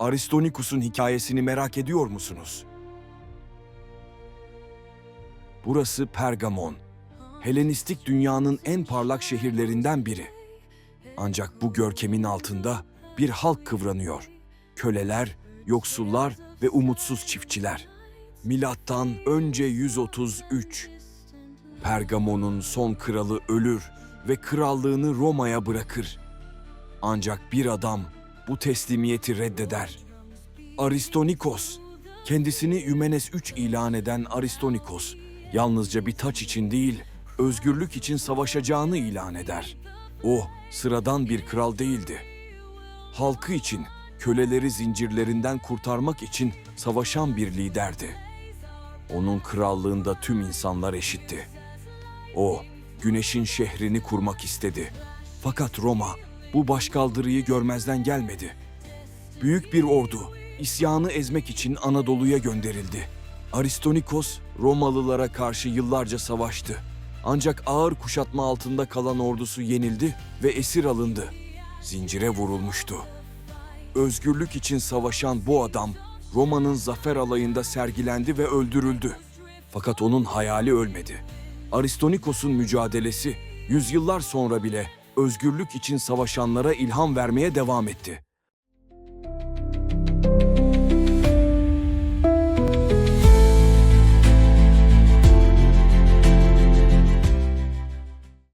Aristonikus'un hikayesini merak ediyor musunuz? Burası Pergamon. Helenistik dünyanın en parlak şehirlerinden biri. Ancak bu görkemin altında bir halk kıvranıyor. Köleler, yoksullar ve umutsuz çiftçiler. Milattan önce 133. Pergamon'un son kralı ölür ve krallığını Roma'ya bırakır. Ancak bir adam bu teslimiyeti reddeder. Aristonikos, kendisini Ümenes 3 ilan eden Aristonikos, yalnızca bir taç için değil, özgürlük için savaşacağını ilan eder. O, sıradan bir kral değildi. Halkı için, köleleri zincirlerinden kurtarmak için savaşan bir liderdi. Onun krallığında tüm insanlar eşitti. O, güneşin şehrini kurmak istedi. Fakat Roma bu başkaldırıyı görmezden gelmedi. Büyük bir ordu isyanı ezmek için Anadolu'ya gönderildi. Aristonikos Romalılara karşı yıllarca savaştı. Ancak ağır kuşatma altında kalan ordusu yenildi ve esir alındı. Zincire vurulmuştu. Özgürlük için savaşan bu adam Roma'nın zafer alayında sergilendi ve öldürüldü. Fakat onun hayali ölmedi. Aristonikos'un mücadelesi yüzyıllar sonra bile özgürlük için savaşanlara ilham vermeye devam etti.